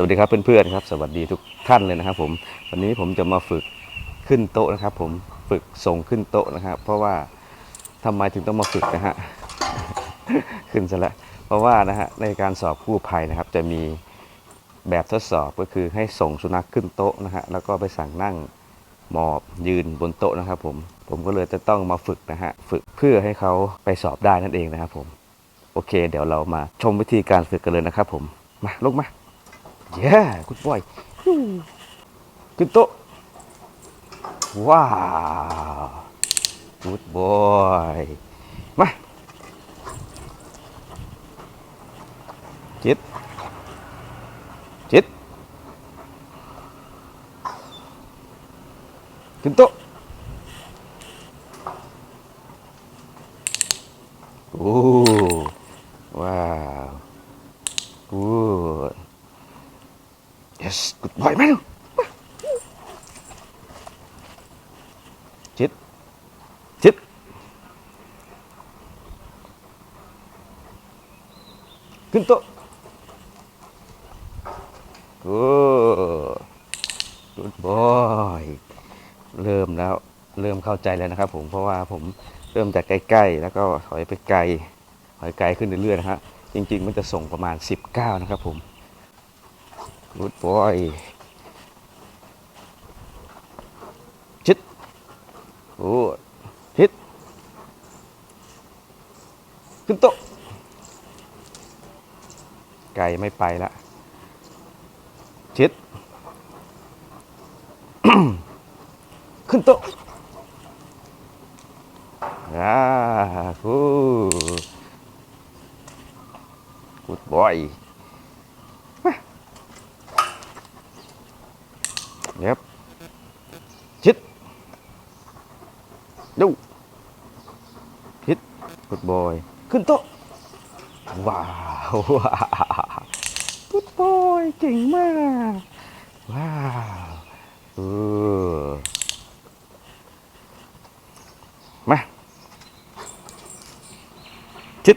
สวัสดีครับเพื่อนๆครับสวัสดีทุกท่านเลยนะครับผมวันนี้ผมจะมาฝึกขึ้นโต๊ะนะครับ ผมฝึกส่งขึ้นโต๊ะนะครับ เพราะว่าทำไมถึงต้องมาฝึกนะฮะขึ้นซะแล้วเพราะว่านะฮะในการสอบกู้ภัยนะครับ จะมีแบบทดสอบก็คือให้ส่งสุนัขขึ้นโต๊ะนะฮะแล้วก็ไปสั่งนั่งหมอบยืนบนโต๊ะนะครับผมผมก็เลยจะต้องมาฝึกนะฮะฝึกเพื่อให้เขาไปสอบได้นั่นเองนะครับผมโอเค เดี๋ยวเรามาชมวิธีการฝึกกันเลยนะครับผมมาลุกมา จิตจิตขึ้นโต๊ะโอ้ว้าว good yes good boy มาเร็วมาชิดชิดขึ้นโต๊ะ good good boy เริ่มแล้วเริ่มเข้าใจแล้วนะครับผมเพราะว่าผมเริ่มจากใกล้ๆ แล้วก็ถอยไปไกลถอยไกลขึ้นเรื่อยๆนะฮะจริง ๆ มันจะส่งประมาณ 19 นะครับผม Good boy ชิดโอ้ชิดขึ้นโต๊ะไก่ไม่ไปละชิด ขึ้นโต๊ะอ่ากูกูด บอยเย็บชิดดูชิดกดบอย ขึ้นโต๊ะ ว้าวกดบอยเก่งมาก ว้าวเออมาชิด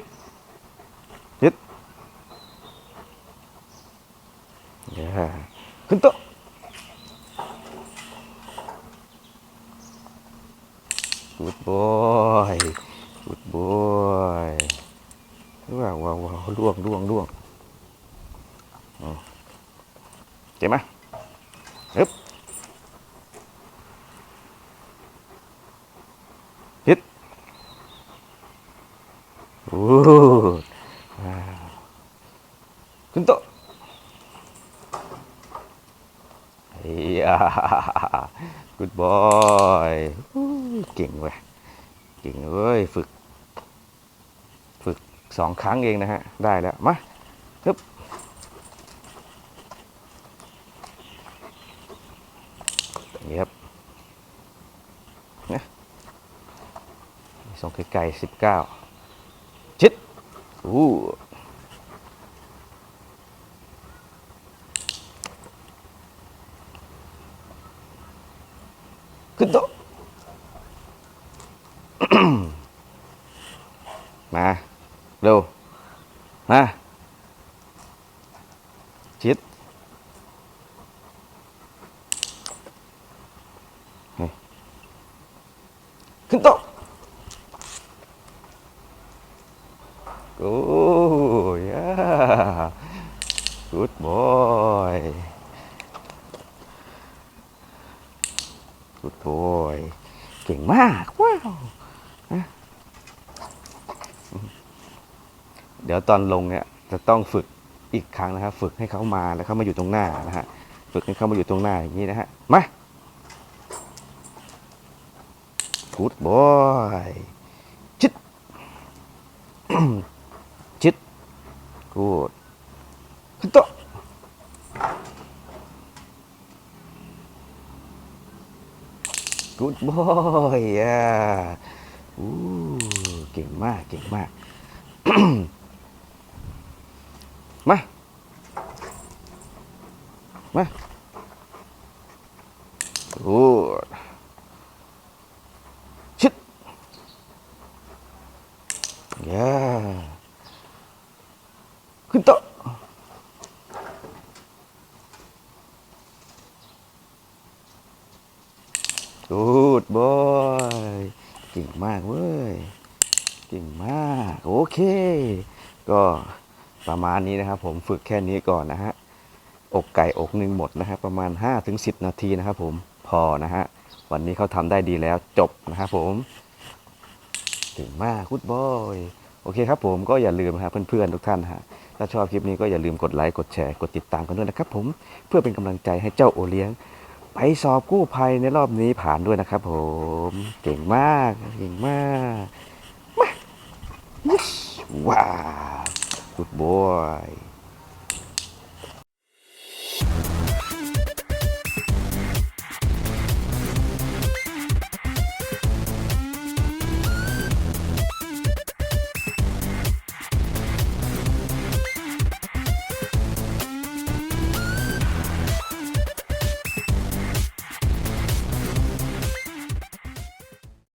ชิดเย้ขึ้นโต๊ะ Good boy Good boy ว้าวว้าวว้าวล่วงล่วงล่วงอ๋อเจ็บไหมฮึบฮิตโอ้ว้าวขึ้นโต๊ะเฮีย Good boy อู้ เก่งเว้ยเก่งเว้ยฝึก ฝึกสองครั้งเองนะฮะ ได้แล้ว มาฮึบอย่างนี้ครับนะส่งไกลๆสิบเก้าชิดอู้ขึ้นโต๊ะ มาเร็วมาชิดเฮ้ยขึ้นโต๊ะโอ้ย good boy good boy เก่งมาก ว้าว เดี๋ยวตอนลงเนี่ยจะต้องฝึกอีกครั้งนะครับ ฝึกให้เขามาแล้วเขามาอยู่ตรงหน้านะฮะฝึกให้เขามาอยู่ตรงหน้าอย่างนี้นะฮะมา good boy ชิดชิด good ขึ้นโต๊ะ good boy อะอู้เก่งมากเก่งมาก มาโอ้ชิดยาขึ้นโต๊ะกูดบอยเก่งมากเว้ยเก่งมาก โอเค ก็ประมาณนี้นะครับผมฝึกแค่นี้ก่อนนะฮะ อกไก่อกหนึ่งหมดนะครับประมาณ 5-10 นาทีนะครับผมพอนะฮะวันนี้เขาทำได้ดีแล้วจบนะครับผมเก่งมากคุดบอยโอเคครับผมก็อย่าลืมนะเพื่อนๆทุกท่านฮะถ้าชอบคลิปนี้ก็อย่าลืมกดไลค์กดแชร์กดติดตามกันด้วยนะครับผมเพื่อเป็นกำลังใจให้เจ้าโอเลี้ยง ไปสอบกู้ภัยในรอบนี้ผ่านด้วยนะครับผมเก่งมากเก่งมากมาว้าว good boy